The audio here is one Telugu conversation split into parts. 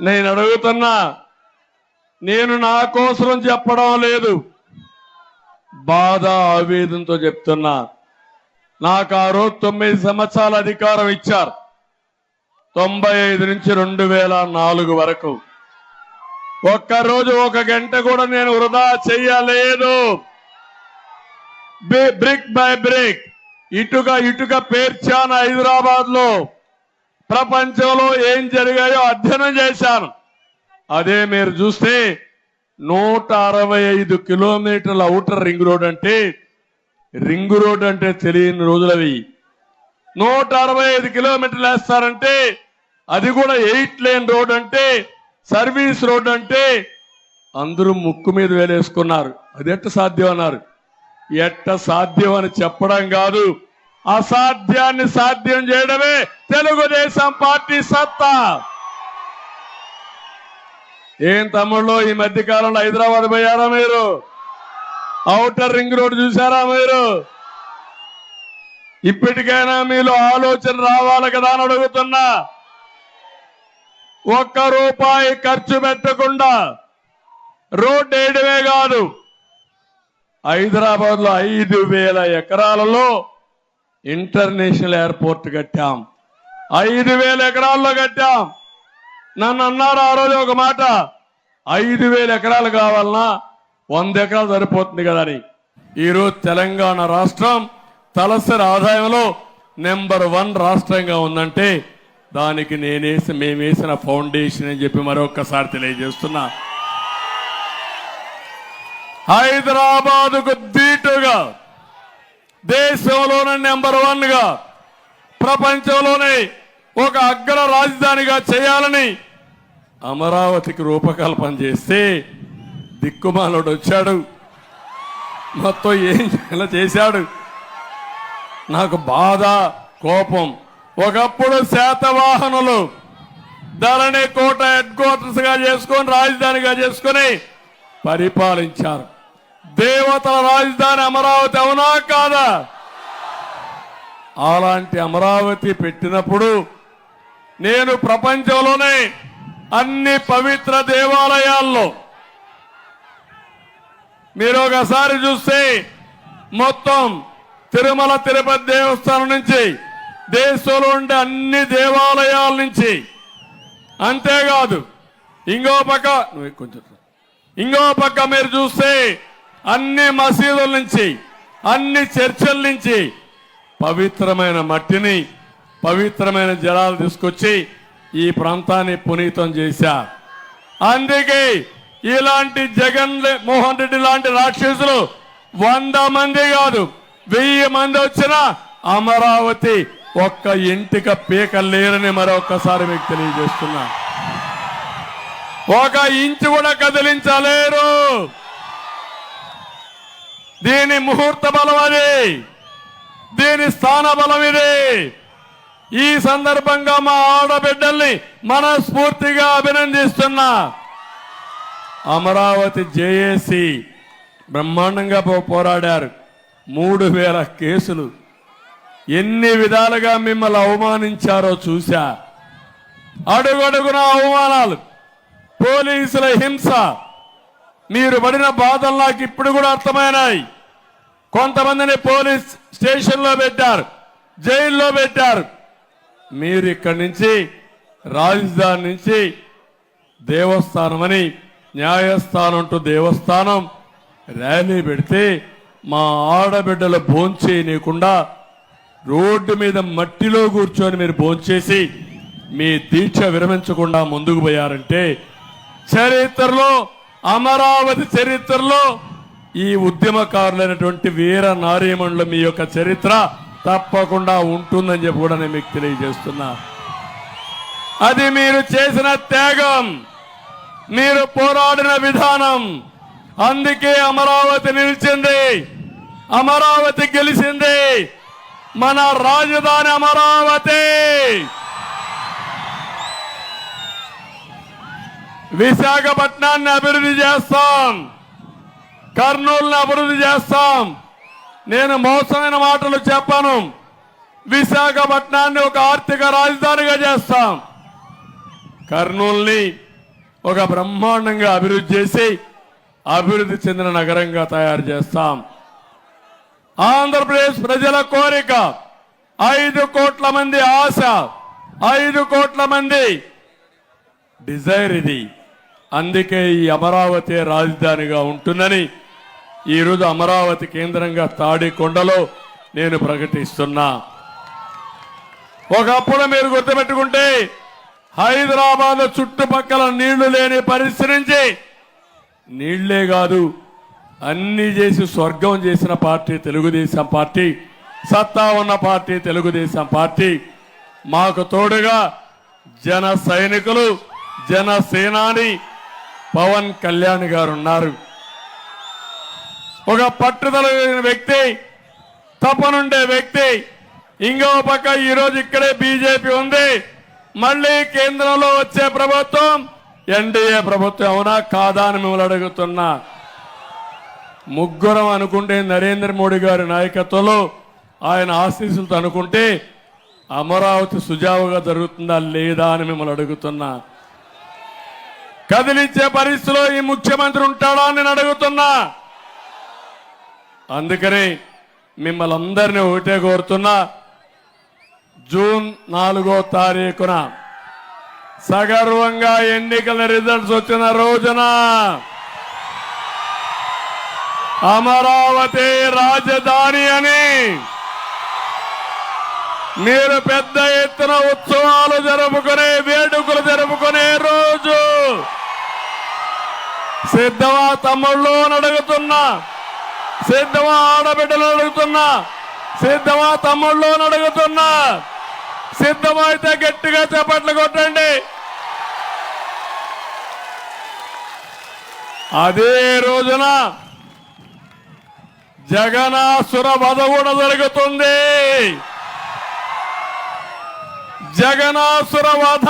నేను అడుగుతున్నా నేను నా కోసం చెప్పడం లేదు. బాధ ఆవేదనతో చెప్తున్నా. నాకు ఆ రోజు తొమ్మిది సంవత్సరాల అధికారం ఇచ్చారు. తొంభై ఐదు నుంచి రెండు వేల నాలుగు వరకు. ఒక్కరోజు ఒక గంట కూడా నేను వృధా చెయ్యలేదు. Brick by brick. ఇటుక ఇటుక పేర్చాను హైదరాబాద్లో ప్రపంచంలో ఏం జరిగాయో అధ్యయనం చేశాను అదే మీరు చూస్తే నూట అరవై ఐదు కిలోమీటర్ల అవుటర్ రింగ్ రోడ్ అంటే రింగ్ రోడ్ అంటే తెలియని రోజులవి నూట అరవై ఐదు కిలోమీటర్లు వేస్తారంటే అది కూడా ఎయిట్ లేన్ రోడ్ అంటే సర్వీస్ రోడ్ అంటే అందరూ ముక్కు మీద వేలేసుకున్నారు. అది ఎట్ట సాధ్యం అన్నారు? ఎట్ట సాధ్యం అని చెప్పడం కాదు. అసాధ్యాన్ని సాధ్యం చేయడమే తెలుగుదేశం పార్టీ సత్తా. ఏం తమ్ముళ్ళు ఈ మధ్య కాలంలో హైదరాబాద్ పోయారా మీరు? ఔటర్ రింగ్ రోడ్ చూసారా మీరు? ఇప్పటికైనా మీలో ఆలోచన రావాలి కదా అని అడుగుతున్నా. ఒక్క రూపాయి ఖర్చు పెట్టకుండా రోడ్ వేయడమే కాదు హైదరాబాద్లో ఐదు వేల ఎకరాలలో ఇంటర్నేషనల్ ఎయిర్పోర్ట్ కట్టాం. ఐదు వేల ఎకరాల్లో కట్టాం. నన్ను అన్నారు ఆ రోజు ఒక మాట. ఐదు వేల ఎకరాలు కావాలన్నా వంద ఎకరాలు సరిపోతుంది కదా అని. ఈరోజు తెలంగాణ రాష్ట్రం తలసరి ఆదాయంలో నెంబర్ వన్ రాష్ట్రంగా ఉందంటే దానికి నేనేసి మేమేసిన ఫౌండేషన్ అని చెప్పి మరొక్కసారి తెలియజేస్తున్నా. హైదరాబాదుకు దీటుగా దేశంలోనే నెంబర్ వన్గా ప్రపంచంలోనే ఒక అగ్ర రాజధానిగా చేయాలని అమరావతికి రూపకల్పన చేస్తే దిక్కుమాలోడు వచ్చాడు. మొత్తం ఏం ఇలా చేశాడు. నాకు బాధ కోపం. ఒకప్పుడు శాతవాహనులు ధరణి కోట హెడ్ క్వార్టర్స్గా చేసుకొని రాజధానిగా చేసుకొని పరిపాలించారు. దేవతల రాజధాని అమరావతి అవునా కాదా? అలాంటి అమరావతి పెట్టినప్పుడు నేను ప్రపంచంలోనే అన్ని పవిత్ర దేవాలయాల్లో మీరు ఒకసారి చూస్తే మొత్తం తిరుమల తిరుపతి దేవస్థానం నుంచి దేశంలో ఉండే అన్ని దేవాలయాల నుంచి. అంతేకాదు ఇంకో పక్క నువ్వు కొంచెం ఇంకో పక్క మీరు చూస్తే అన్ని మసీదుల నుంచి అన్ని చర్చల నుంచి పవిత్రమైన మట్టిని పవిత్రమైన జలాలు తీసుకొచ్చి ఈ ప్రాంతాన్ని పునీతం చేశారు అందుకే ఇలాంటి జగన్ మోహన్ రెడ్డి లాంటి రాక్షసులు వంద మంది కాదు వెయ్యి మంది వచ్చిన అమరావతి ఒక్క ఇంటిక పీక లేరని మరొక్కసారి మీకు తెలియజేస్తున్నా. ఒక ఇంచు కూడా కదిలించలేరు. దీని ముహూర్త బలం అది. దీని స్థాన బలం ఇది. ఈ సందర్భంగా మా ఆడబిడ్డల్ని మనస్ఫూర్తిగా అభినందిస్తున్నా అమరావతి జేఏసి బ్రహ్మాండంగా పో- పోరాడారు. మూడు వేల కేసులు. ఎన్ని విధాలుగా మిమ్మల్ని అవమానించారో చూశా. అడుగడుగున అవమానాలు. పోలీసుల హింస. మీరు పడిన బాధలు నాకు ఇప్పుడు కూడా అర్థమైనాయి. కొంతమందిని పోలీస్ స్టేషన్లో పెట్టారు జైల్లో పెట్టారు. మీరు ఇక్కడి నుంచి రాజధాని నుంచి దేవస్థానం అని న్యాయస్థానం దేవస్థానం ర్యాలీ పెడితే మా ఆడబిడ్డలు భోంచేయనీయకుండా రోడ్డు మీద మట్టిలో కూర్చొని మీరు భోంచేసి మీ దీక్ష విరమించకుండా ముందుకు పోయారంటే చరిత్రలో అమరావతి చరిత్రలో ఈ ఉద్యమకారులైనటువంటి వీర నారీమణుల మీ యొక్క చరిత్ర తప్పకుండా ఉంటుందని చెప్పి కూడా నేను మీకు తెలియజేస్తున్నా. అది మీరు చేసిన త్యాగం మీరు పోరాడిన విధానం అందుకే అమరావతి నిలిచింది అమరావతి గెలిచింది. మన రాజధాని అమరావతి! విశాఖపట్నాన్ని అభివృద్ధి చేస్తాం. కర్నూలుని అభివృద్ధి చేస్తాం. నేను మోసమైన మాటలు చెప్పాను. విశాఖపట్నాన్ని ఒక ఆర్థిక రాజధానిగా చేస్తాం. కర్నూల్ని ఒక బ్రహ్మాండంగా అభివృద్ధి చేసి అభివృద్ధి చెందిన నగరంగా తయారు చేస్తాం. ఆంధ్రప్రదేశ్ ప్రజల కోరిక ఐదు కోట్ల మంది ఆశ ఐదు కోట్ల మంది డిజైర్ ఇది. అందుకే ఈ అమరావతి రాజధానిగా ఉంటుందని ఈరోజు అమరావతి కేంద్రంగా తాడికొండలో నేను ప్రకటిస్తున్నా. ఒకప్పుడు మీరు గుర్తుపెట్టుకుంటే హైదరాబాద్ చుట్టుపక్కల నీళ్ళు లేని పరిస్థితి నుంచి నీళ్ళే కాదు అన్ని చేసి స్వర్గం చేసిన పార్టీ తెలుగుదేశం పార్టీ సత్తా ఉన్న పార్టీ తెలుగుదేశం పార్టీ. మాకు తోడుగా జన సైనికులు జనసేనాని పవన్ కళ్యాణ్ గారు ఉన్నారు ఒక పట్టుదల వ్యక్తి తపనుండే వ్యక్తి ఇంకో పక్క ఈ రోజు ఇక్కడే బీజేపీ ఉంది. మళ్ళీ కేంద్రంలో వచ్చే ప్రభుత్వం ఎన్డీఏ ప్రభుత్వం అవునా కాదా అని మిమ్మల్ని అడుగుతున్నా. ముగ్గురం అనుకుంటే నరేంద్ర మోడీ గారి నాయకత్వంలో ఆయన ఆశీస్సులతో అనుకుంటే అమరావతి సుజావుగా జరుగుతుందా లేదా అని మిమ్మల్ని అడుగుతున్నా. కదిలించే పరిస్థితిలో ఈ ముఖ్యమంత్రి ఉంటాడా అని నేను అడుగుతున్నా. అందుకని మిమ్మల్ని అందరినీ ఒకటే కోరుతున్నా. జూన్ నాలుగో తారీఖున సగర్వంగా ఎన్నికల రిజల్ట్స్ వచ్చిన రోజున అమరావతి రాజధాని అని మీరు పెద్ద ఎత్తున ఉత్సవాలు జరుపుకునే వేడుకలు జరుపుకునే సిద్ధమా తమ్ముళ్ళు అని అడుగుతున్నా. సిద్ధమా ఆడబిడ్డలు అడుగుతున్నా. సిద్ధమా తమ్ముళ్ళు అని అడుగుతున్నా. సిద్ధమైతే గట్టిగా చేపట్లు కొట్టండి. అదే రోజున జగనాసుర వధ కూడా జరుగుతుంది. జగనాసుర వధ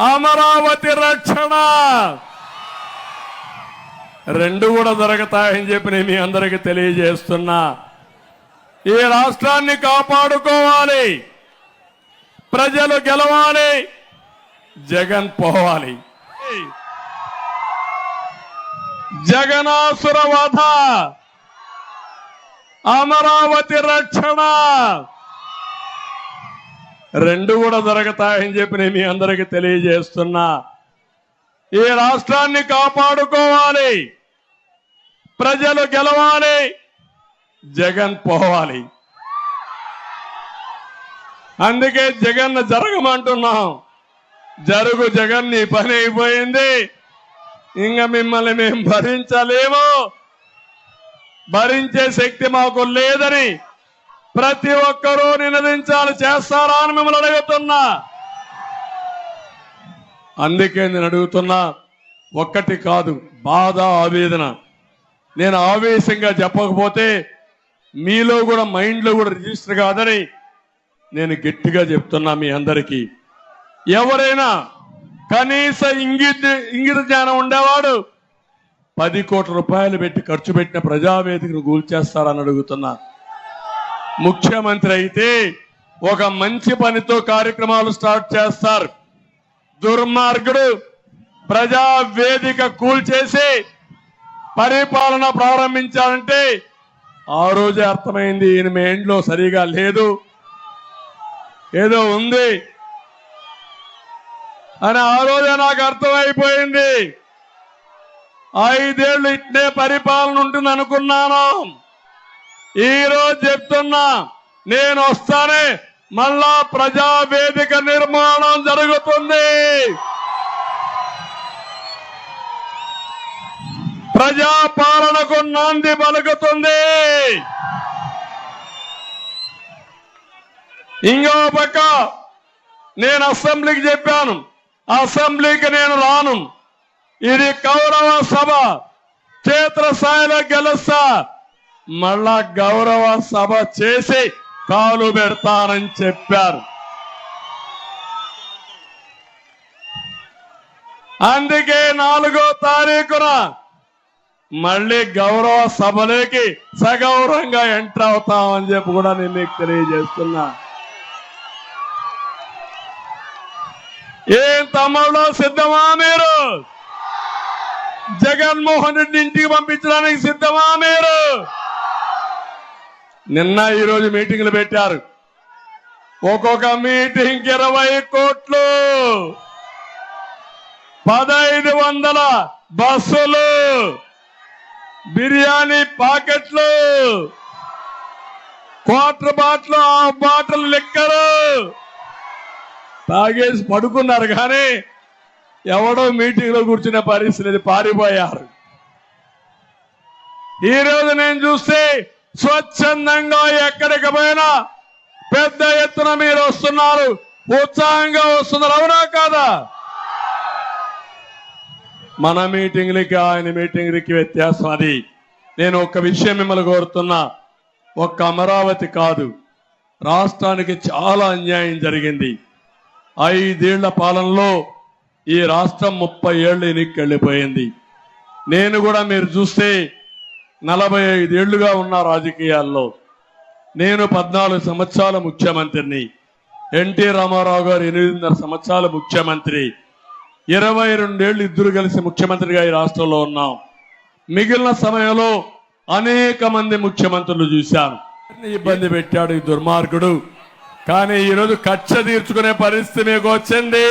అమరావతి రక్షణ. రెండు కూడా జరుగుతాయని చెప్పి నేను మీ అందరికి తెలియజేస్తున్నా. ఈ రాష్ట్రాన్ని కాపాడుకోవాలి. ప్రజలు గెలవాలి. జగన్ పోవాలి. జగనాసురవధ అమరావతి రక్షణ. రెండు కూడా దొరకతాయని చెప్పి నేను మీ అందరికీ తెలియజేస్తున్నా. ఈ రాష్ట్రాన్ని కాపాడుకోవాలి. ప్రజలు గెలవాలి. జగన్ పోవాలి. అందుకే జగన్ జరగమంటున్నాం. జరుగు జగన్ నీ పని అయిపోయింది. ఇంకా మిమ్మల్ని మేము భరించలేము. భరించే శక్తి మాకు లేదని ప్రతి ఒక్కరూ నినదించాలి చేస్తారా అని మిమ్మల్ని అడుగుతున్నా. అందుకే నేను అడుగుతున్నా ఒక్కటి కాదు బాధ ఆవేదన. నేను ఆవేశంగా చెప్పకపోతే మీలో కూడా మైండ్లో కూడా రిజిస్టర్ కాదని నేను గట్టిగా చెప్తున్నా మీ అందరికీ. ఎవరైనా కనీస ఇంగిత ఇంగిత జ్ఞానం ఉండేవాడు పది కోట్ల రూపాయలు పెట్టి ఖర్చు పెట్టిన ప్రజావేదికను కూల్చేస్తారని అడుగుతున్నా. ముఖ్యమంత్రి అయితే ఒక మంచి పనితో కార్యక్రమాలు స్టార్ట్ చేస్తారు. దుర్మార్గుడు ప్రజా వేదిక కూల్చేసి పరిపాలన ప్రారంభించాలంటే ఆ రోజే అర్థమైంది ఈయన మైండ్లో సరిగా లేదు. ఏదో ఉంది. అని ఆ రోజే నాకు అర్థమైపోయింది. ఐదేళ్ళు ఇట్నే పరిపాలన ఉంటుంది అనుకున్నాను ఈ రోజు చెప్తున్నా నేను వస్తానే మళ్ళా ప్రజా వేదిక నిర్మాణం జరుగుతుంది. ప్రజాపాలనకు నాంది పలుకుతుంది. ఇంకో పక్క నేను అసెంబ్లీకి చెప్పాను అసెంబ్లీకి నేను రాను. ఇది కౌరవ సభ క్షేత్రస్థాయిలో గెలుస్తా. మళ్ళా గౌరవ సభ చేసి కాలు పెడతానని చెప్పారు. అందుకే నాలుగో తారీఖున మళ్ళీ గౌరవ సభలోకి సగౌరవంగా ఎంటర్ అవుతామని చెప్పి కూడా నేను మీకు తెలియజేస్తున్నా. ఏం తమ్ముళ్ళు సిద్ధమా మీరు? జగన్మోహన్ రెడ్డి ఇంటికి పంపించడానికి సిద్ధమా మీరు? నిన్న ఈరోజు మీటింగ్లు పెట్టారు. ఒక్కొక్క మీటింగ్ ఇరవై కోట్లు. పదైదు వందల బస్సులు. బిర్యానీ పాకెట్లు. క్వార్టర్ బాటిల్ హాఫ్ బాటిల్ లెక్కరు. తాగేసి పడుకున్నారు కానీ ఎవడో మీటింగ్లో కూర్చునే పరిస్థితి పారిపోయారు. ఈరోజు నేను చూస్తే స్వచ్ఛందంగా ఎక్కడికి పోయినా పెద్ద ఎత్తున మీరు వస్తున్నారు. ఉత్సాహంగా వస్తున్నారు. అవునా కాదా? మన మీటింగ్లకి ఆయన మీటింగ్లకి వ్యత్యాసం అది. నేను ఒక విషయం మిమ్మల్ని కోరుతున్నా. ఒక్క అమరావతి కాదు. రాష్ట్రానికి చాలా అన్యాయం జరిగింది. ఐదేళ్ళ పాలనలో ఈ రాష్ట్రం ముప్పై ఏళ్ళు ఎన్నికెళ్ళిపోయింది నేను కూడా మీరు చూస్తే నలభై ఐదేళ్ళుగా ఉన్న రాజకీయాల్లో నేను పద్నాలుగు సంవత్సరాల ముఖ్యమంత్రిని. ఎన్టీ రామారావు గారు ఎనిమిదిన్నర సంవత్సరాల ముఖ్యమంత్రి. ఇరవై రెండేళ్ళు ఇద్దరు కలిసి ముఖ్యమంత్రిగా ఈ రాష్ట్రంలో ఉన్నాం. మిగిలిన సమయంలో అనేక మంది ముఖ్యమంత్రులు చూశాను. ఇబ్బంది పెట్టాడు ఈ దుర్మార్గుడు. కానీ ఈరోజు కక్ష తీర్చుకునే పరిస్థితి మీకు వచ్చింది.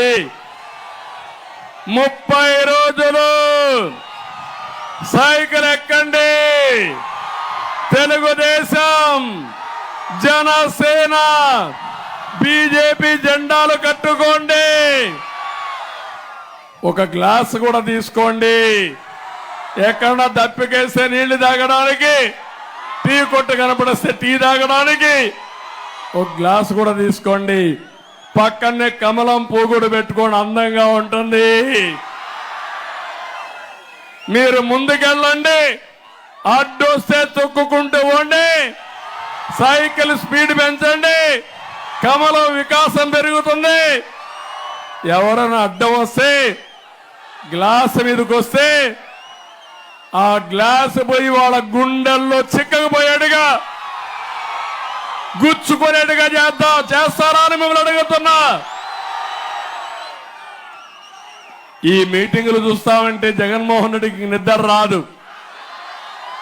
ముప్పై రోజులు సైకిల్ ఎక్కండి. తెలుగుదేశం జనసేన బీజేపీ జెండాలు కట్టుకోండి. ఒక గ్లాస్ కూడా తీసుకోండి. ఎక్కడన్నా దప్పికేస్తే నీళ్ళు తాగడానికి టీ కొట్టు కనపడిస్తే టీ తాగడానికి ఒక గ్లాస్ కూడా తీసుకోండి. పక్కనే కమలం పూగుడు పెట్టుకోండి అందంగా ఉంటుంది. మీరు ముందుకెళ్ళండి. అడ్డొస్తే తొక్కుకుంటూ పోండి. సైకిల్ స్పీడ్ పెంచండి. కమలం వికాసం పెరుగుతుంది. ఎవరైనా అడ్డం వస్తే గ్లాస్ మీదకి వస్తే ఆ గ్లాస్ పోయి వాళ్ళ గుండెల్లో చిక్కకపోయాడుగా గుచ్చుకునేట్టుగా చేద్దాం. చేస్తారా అని మిమ్మల్ని అడుగుతున్నా. ఈ మీటింగులు చూస్తామంటే జగన్మోహన్ రెడ్డికి నిద్ర రాదు.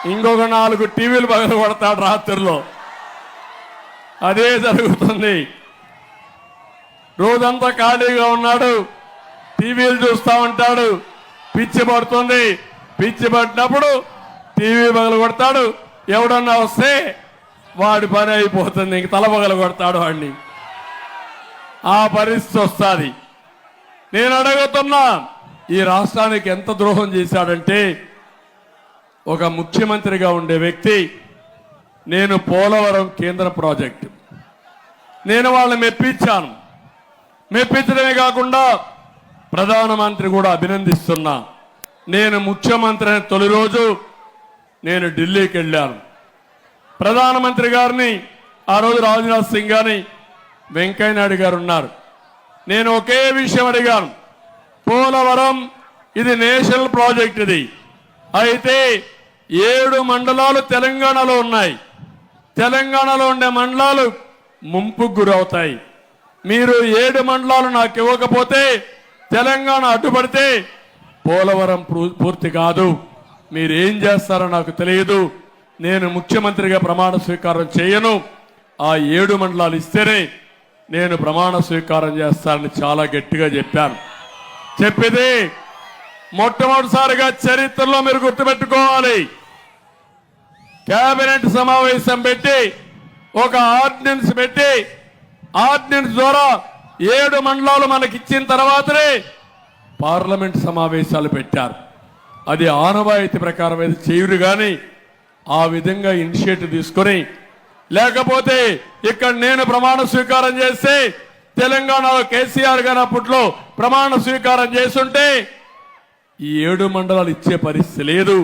ఇంకొక నాలుగు టీవీలు పగలు కొడతాడు రాత్రిలో. అదే జరుగుతుంది. రోజంతా ఖాళీగా ఉన్నాడు. టీవీలు చూస్తా ఉంటాడు పిచ్చి పడుతుంది. పిచ్చి పట్టినప్పుడు టీవీ పగలు కొడతాడు. ఎవడన్నా వస్తే వాడి పని అయిపోతుంది. ఇంక తల పగలు కొడతాడు వాడిని. ఆ పరిస్థితి వస్తుంది. నేను అడుగుతున్నా ఈ రాష్ట్రానికి ఎంత ద్రోహం చేశాడంటే ఒక ముఖ్యమంత్రిగా ఉండే వ్యక్తి నేను పోలవరం కేంద్ర ప్రాజెక్టు. నేను వాళ్ళని మెప్పించాను. మెప్పించడమే కాకుండా ప్రధానమంత్రి కూడా అభినందిస్తున్నా. నేను ముఖ్యమంత్రి అయిన తొలి రోజు నేను ఢిల్లీకి వెళ్ళాను. ప్రధానమంత్రి గారిని ఆ రోజు రాజ్నాథ్ సింగ్ గారిని వెంకయ్య నాయుడు గారు ఉన్నారు. నేను ఒకే విషయం అడిగాను. పోలవరం ఇది నేషనల్ ప్రాజెక్ట్ ఇది. అయితే ఏడు మండలాలు తెలంగాణలో ఉన్నాయి. తెలంగాణలో ఉండే మండలాలు ముంపుకు గురవుతాయి. మీరు ఏడు మండలాలు నాకు ఇవ్వకపోతే తెలంగాణ అడ్డుపడితే పోలవరం పూ- పూర్తి కాదు. మీరు ఏం చేస్తారో నాకు తెలియదు. నేను ముఖ్యమంత్రిగా ప్రమాణ స్వీకారం చేయను. ఆ ఏడు మండలాలు ఇస్తేనే నేను ప్రమాణ స్వీకారం చేస్తానని చాలా గట్టిగా చెప్పాను. చెప్పితే మొట్టమొదటిసారిగా చరిత్రలో మీరు గుర్తుపెట్టుకోవాలి. కేబినెట్ సమావేశం పెట్టి ఒక ఆర్డినెన్స్ పెట్టి ఆర్డినెన్స్ ద్వారా ఏడు మండలాలు మనకి ఇచ్చిన తర్వాతనే పార్లమెంట్ సమావేశాలు పెట్టారు. అది ఆనవాయితీ ప్రకారం అయితే చేయరు కానీ ఆ విధంగా ఇనిషియేటివ్ తీసుకొని లేకపోతే ఇక్కడ నేను ప్రమాణ స్వీకారం చేస్తే తెలంగాణలో కేసీఆర్ గారు అప్పట్లో ప్రమాణ స్వీకారం చేస్తుంటే ఈ ఏడు మండలాలు ఇచ్చే పరిస్థితి లేదు.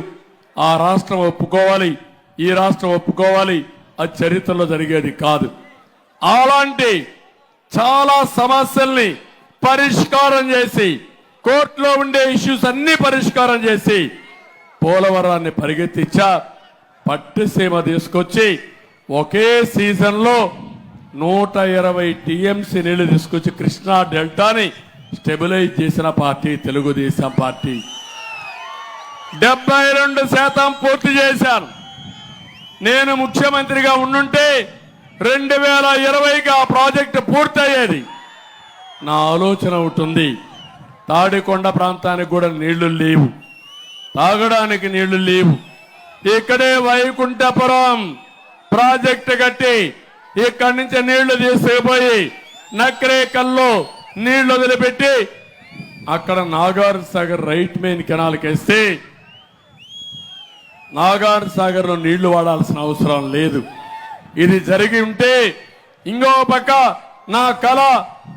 ఆ రాష్ట్రం ఒప్పుకోవాలి ఈ రాష్ట్రం ఒప్పుకోవాలి అది చరిత్రలో జరిగేది కాదు. అలాంటి చాలా సమస్యల్ని పరిష్కారం చేసి కోర్టులో ఉండే ఇష్యూస్ అన్ని పరిష్కారం చేసి పోలవరాన్ని పరిగెత్తించా పట్టుసీమ తీసుకొచ్చి ఒకే సీజన్లో నూట ఇరవై టీఎంసీ నీళ్ళు తీసుకొచ్చి కృష్ణా డెల్టాని స్టెబిలైజ్ చేసిన పార్టీ తెలుగుదేశం పార్టీ. డెబ్బై రెండు శాతం పూర్తి చేశాను నేను ముఖ్యమంత్రిగా ఉండుంటే రెండు వేల ఇరవైకి ఆ ప్రాజెక్టు పూర్తయ్యేది. నా ఆలోచన ఉంటుంది తాడికొండ ప్రాంతానికి కూడా నీళ్ళు లేవు. తాగడానికి నీళ్ళు లేవు. ఇక్కడే వైకుంఠపురం ప్రాజెక్టు కట్టి ఇక్కడి నుంచి నీళ్ళు తీసుకుపోయి నక్రేకల్లో నీళ్ళు వదిలిపెట్టి అక్కడ నాగార్ సాగర్ రైట్ మెయిన్ కెనాల్కి వేస్తే నాగార్ సాగర్లో నీళ్ళు వాడాల్సిన అవసరం లేదు. ఇది జరిగి ఉంటే ఇంకో పక్క నా కళ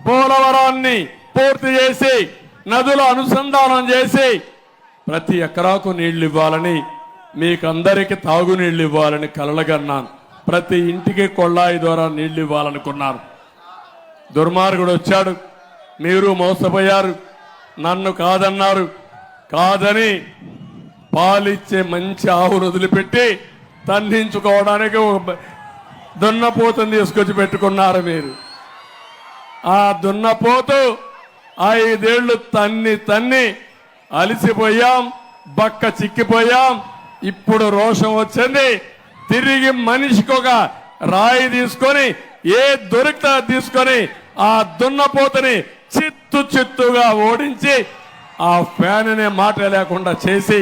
పోలవరాన్ని పూర్తి చేసి నదుల అనుసంధానం చేసి ప్రతి ఎకరాకు నీళ్ళు ఇవ్వాలని మీకందరికీ తాగునీళ్ళు ఇవ్వాలని కలలుగన్నాను. ప్రతి ఇంటికి కొళ్ళాయి ద్వారా నీళ్ళు ఇవ్వాలనుకున్నారు. దుర్మార్గుడు వచ్చాడు. మీరు మోసపోయారు. నన్ను కాదన్నారు. కాదని పాలిచ్చే మంచి ఆవును వదిలిపెట్టి తన్నించుకోవడానికి ఒక దున్నపోతుని తీసుకొచ్చి పెట్టుకున్నారు మీరు. ఆ దున్నపోతు ఐదేళ్ళు తన్ని తన్ని అలిసిపోయాం బక్క చిక్కిపోయాం. ఇప్పుడు రోషం వచ్చింది. తిరిగి మనిషికి ఒక రాయి తీసుకొని ఏ దొరికితే తీసుకొని ఆ దున్నపోతని చిత్తు చిత్తుగా ఓడించి ఆ ఫ్యాన్ అనే మాట లేకుండా చేసి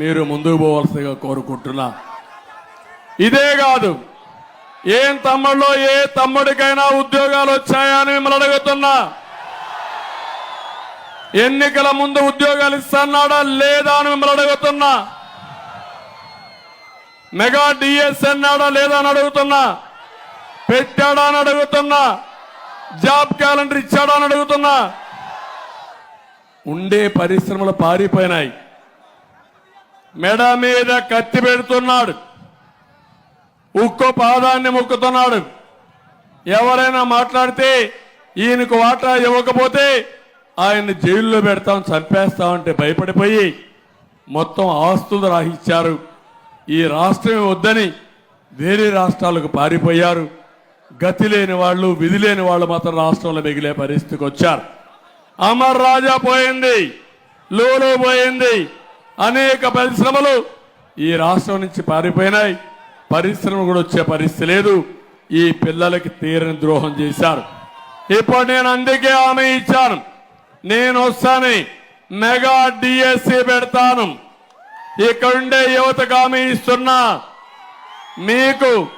మీరు ముందుకు పోవలసిగా కోరుకుంటున్నా. ఇదే కాదు ఏం తమ్ముళ్ళు ఏ తమ్ముడికైనా ఉద్యోగాలు వచ్చాయా అని మిమ్మల్ని అడుగుతున్నా. ఎన్నికల ముందు ఉద్యోగాలు ఇస్తున్నాడా లేదా అని మిమ్మల్ని అడుగుతున్నా. మెగా డిఎస్ అన్నాడా లేదా అని అడుగుతున్నా? పెట్టాడా అని అడుగుతున్నా? జాబ్ క్యాలెండర్ ఇచ్చాడా అని అడుగుతున్నా? ఉండే పరిశ్రమలు పారిపోయినాయి. మెడ మీద కత్తి పెడుతున్నాడు. ఉక్కు పాదాన్ని మొక్కుతున్నాడు. ఎవరైనా మాట్లాడితే ఈయనకు వాటా ఇవ్వకపోతే ఆయన్ని జైల్లో పెడతాం చంపేస్తామంటే భయపడిపోయి మొత్తం ఆస్తులు రాహిచ్చారు. ఈ రాష్ట్రం వద్దని వేరే రాష్ట్రాలకు పారిపోయారు. గతి లేని వాళ్ళు విధి లేని వాళ్ళు మాత్రం రాష్ట్రంలో మిగిలే పరిస్థితికి వచ్చారు. అమర్ రాజా పోయింది లోలో పోయింది. అనేక పరిశ్రమలు ఈ రాష్ట్రం నుంచి పారిపోయినాయి. పరిశ్రమ కూడా వచ్చే పరిస్థితి లేదు. ఈ పిల్లలకి తీరని ద్రోహం చేశారు. ఇప్పుడు నేను అందుకే ఆమె ఇచ్చాను. నేను వస్తాను. మెగా డిఎస్సి పెడతాను. ఇక్కడుండే యువతకు హామీ ఇస్తున్నా. మీకు